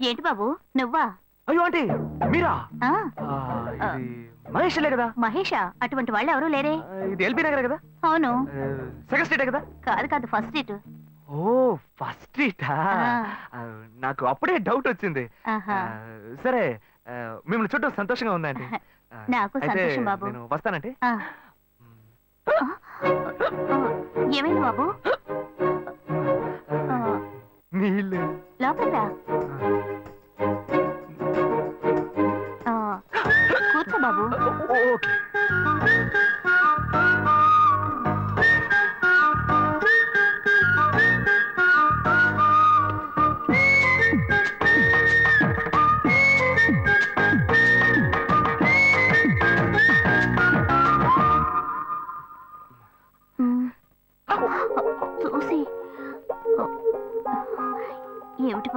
ఏంటి బాబు? నువ్వా? అయ్యో ఆంటీ మీరా? ఆ, ఆ, ఇది మహేష్లే కదా? మహేషా? అటువంటి వాళ్ళు ఎవరూ లేరే. ఆ, ఇది ఎల్బీ నగర్ కదా? అవును. సెకండ్ స్ట్రీటే కదా? కాదు కాదు ఫస్ట్ సీట్ ఓ ఫస్ట్ స్ట్రీటా? ఆ. నాకు అప్పుడే డౌట్ వచ్చింది. ఆహా. ఆ, సరే ఆ, మిమ్మల్ని చుట్టూ సంతోషంగా ఉందండి ఆ, నాకు అయితే సంతోషం బాబు. నేను ఆ. ఆ, ఏమైంది బాబు?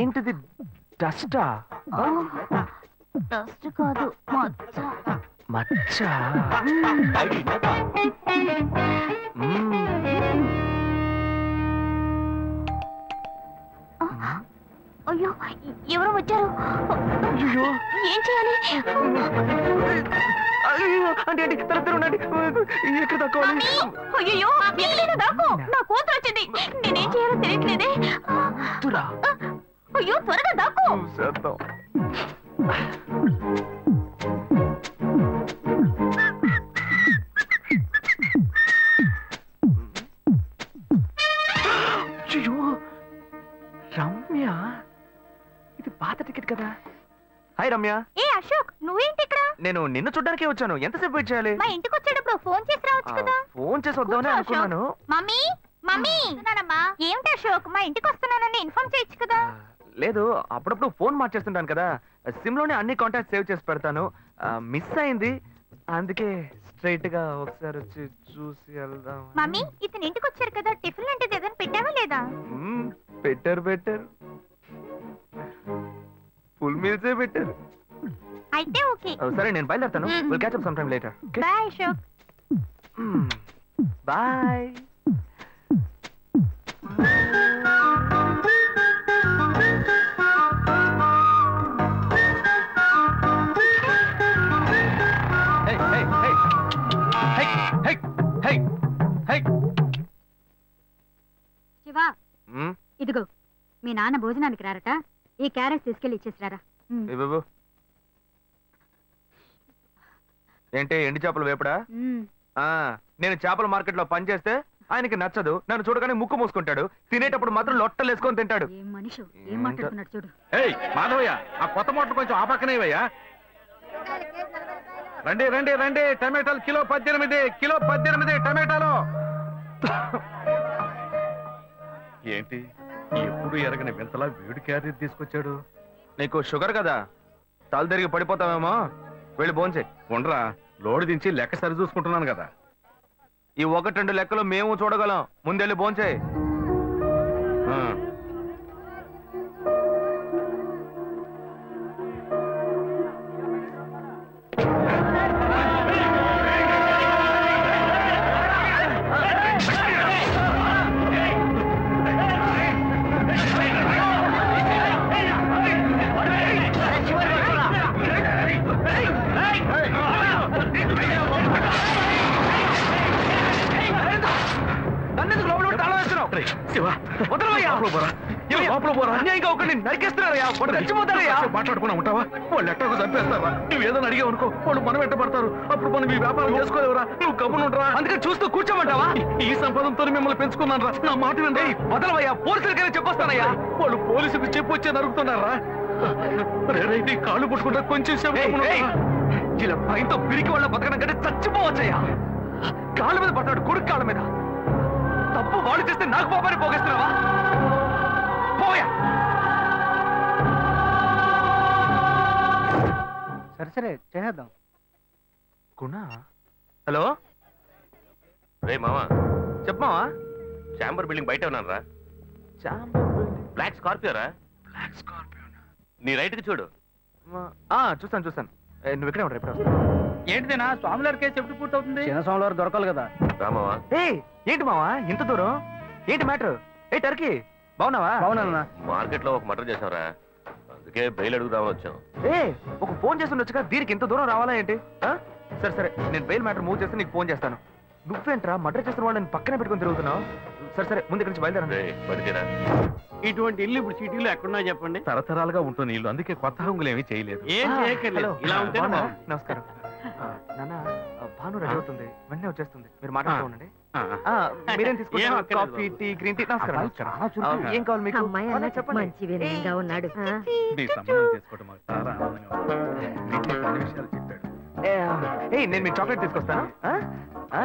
ఏంటిది? డస్టా? డస్ట్ కాదు మచ్చ. అయ్యో ఎవరో వచ్చారు. అయ్యో ఏం చేయాలి? అయ్యో అంటే అంటే తల ఉండండి ఎక్కడ తక్కువాలి అయ్యో ఎక్కడైనా ఇది పాత టికెట్ కదా? హాయ్ రమ్య. ఏ అశోక్ నువ్వేంటి ఇక్కడ? నేను నిన్ను చూడ్డానికే వచ్చాను. ఎంతసేపు వెయిట్ చేయాలి? మా ఇంటికి వచ్చేటప్పుడు ఫోన్ చేసి రావచ్చు కదా? ఫోన్ చేసి వద్దామని అనుకున్నాను. Mummy mummy. ఏమిటి అశోక్ మా ఇంటికి వస్తున్నానని ఇన్ఫార్మ్ చేయొచ్చు కదా? లేదు అప్పుడప్పుడు ఫోన్ మార్చేస్తుంటాను కదా. సిమ్లోనే అన్ని కాంటాక్ట్ సేవ్ చేసి పెడతాను. మిస్ అయింది. అందుకే స్ట్రైట్గా ఒకసారి వచ్చి చూసి వెళ్దాం మమ్మీ ఇతను ఇంటికి వచ్చారు కదా. టిఫిన్ లాంటిది ఏదైనా పెట్టావా లేదా? బెటర్ బెటర్ ఫుల్ మీల్సే బెటర్ అయితే ఓకే. సరే నేను బయలుదేరుతాను. Will catch up some time later bye Ashok. Shiva మ్మ్, ఇదిగో మీ నాన్న భోజనానికి రారట. ఈ క్యారెట్ ఇచ్చేసిరారా. ఏ బాబు? ఏంటి ఎండి చేపలు వేపడా? ఆ నేను చేపల మార్కెట్లో పనిచేస్తే ఆయనకి నచ్చదు. నన్ను చూడగానే ముక్కు మూసుకుంటాడు. తినేటప్పుడు మాత్రం లొట్టలు వేసుకొని తింటాడు. ఏం మనిషి? ఏం మాట్లాడుతున్నాడు చూడు. ఏయ్ మాధవయ్య ఆ కొత్త మోటార్ కొంచెం ఆ పక్కనేవయ్యా రండి రండి రండి. టమాటాలు కిలో పద్దెనిమిది కిలో పద్దెనిమిది టమాటాలు. ఏంటి? ఎప్పుడు ఎరగని వింతలా వేడి క్యారీ తీసుకొచ్చాడు? నీకు షుగర్ కదా? తల తిరిగి పడిపోతావేమో? వెళ్ళి భోంచే ఉండరా. లోడు దించి లెక్క సరి చూసుకుంటున్నాను కదా. ఈ ఒకటి రెండు లెక్కలు మేము చూడగలం. ముందెళ్ళి భోంచే వదలవయ్యా. పోరా. ఏమయ్యా? లోపల పోరా. అన్యాయంగా ఒకరిని నరికేస్తున్నారయ్యా. వాడు చచ్చిపోతారయ్యా కాసేపు మాట్లాడుకున్నా ఉంటావా? వాళ్ళు ఎట్టకు నువ్వు ఏదైనా అడిగావు అనుకో వాళ్ళు మనం అప్పుడు మనం ఈ వ్యాపారం చేసుకోలేవురా. నువ్వు అందుకని చూస్తూ కూర్చోమంటావా? ఈ సంపాదనతో మిమ్మల్ని పెంచుకున్నాను రా నా మాట వినండి వదలవయ్యా. పోలీసులకైనా చెప్పొస్తానయ్యా. వాళ్ళు పోలీసులకు చెప్పు వచ్చే నరుగుతున్నారా రే, రే, నీ కాళ్ళు పుట్టుకుంటా కొంచెం సేపు? ఇలా భయంతో పిరికి వాళ్ళ బతకడం కంటే చచ్చిపోవచ్చయ్యా. కాళ్ళ మీద పడ్డాడు కొడుకు కాళ్ళ మీద. తప్పు వాళ్ళు చేస్తే నాకు పాపాన్ని పోగేస్తున్నావా? పోయా. సరే సరే చేసేద్దాం. గుణ హలో? రే మామ చెప్పమావా చాంబర్ బిల్డింగ్ బయట ఉన్నాను రా. Chamber building? బ్లాక్ స్కార్పియో రా. బ్లాక్ స్కార్పియో నీ రైట్కి చూడు ఆ చూస్తాను చూస్తాను. ఏ, నువ్వు ఇక్కడే ఎప్పుడు వస్తావు ఏంటిదేనా? స్వామివారి కేసు ఎప్పుడు పూర్తవుతుంది? చిన్న స్వామివారు దొరకాలి కదా. రా మామ ఏయ్ ఏంటి మావా? ఇంత దూరం? ఏంటి మ్యాటర్? ఏ టర్కీ బాగున్నావా? బాగున్నా మార్కెట్లో ఒక మర్డర్ చేసావురా అందుకే బెయిల్ అడుగుదామని వచ్చాం. ఏ ఒక ఫోన్ చేసి ఉండొచ్చుగా దీనికి ఇంత దూరం రావాలా ఏంటి? ఆ? సరే సరే నేను బెయిల్ మ్యాటర్ మూవ్ చేస్తే నీకు ఫోన్ చేస్తాను. నువ్వేంట్రా మర్డర్ చేస్తున్న వాళ్ళని పక్కనే పెట్టుకొని తిరుగుతున్నావు? సరే సరే ముందు ఇక్కడి నుంచి బయలుదేరండి. ఇటువంటి ఇల్లు ఇప్పుడు సిటీలో ఎక్కడున్నా చెప్పండి. తరతరాలుగా ఉంటుంది ఇల్లు అందుకే కొత్త హంగులు ఏమీ చేయలేదు. ఏం చేయక్కర్లేదు. ఇలా ఉంటే? నమస్కారం. నాన్న ఆ, భాను రెడీ అవుతుంది. వెంటనే వచ్చేస్తుంది. మీరు మాట్లాడుతూ ఉండండి. ఆ, మీరేం ఏం తీసుకుంటారు అక్కర్లేదు కాఫీ టీ గ్రీన్ టీ? నమస్కారం నమస్కారం. చాలా చురుకు. ఆ, ఏం కావాలి మీకు? అమ్మాయి ఆ, అన్న చెప్పండి. మంచి వినయంగా ఉన్నాడు. నీ సంబంధం చేసుకోవడం మాకు చాలా ఆనందంగా ఉంది. నీకు కొన్ని విషయాలు చెప్పాడు. ఏ, ఏయ్ నేను మీకు చాక్లెట్ తీసుకొస్తాను. ఆ? ఆ?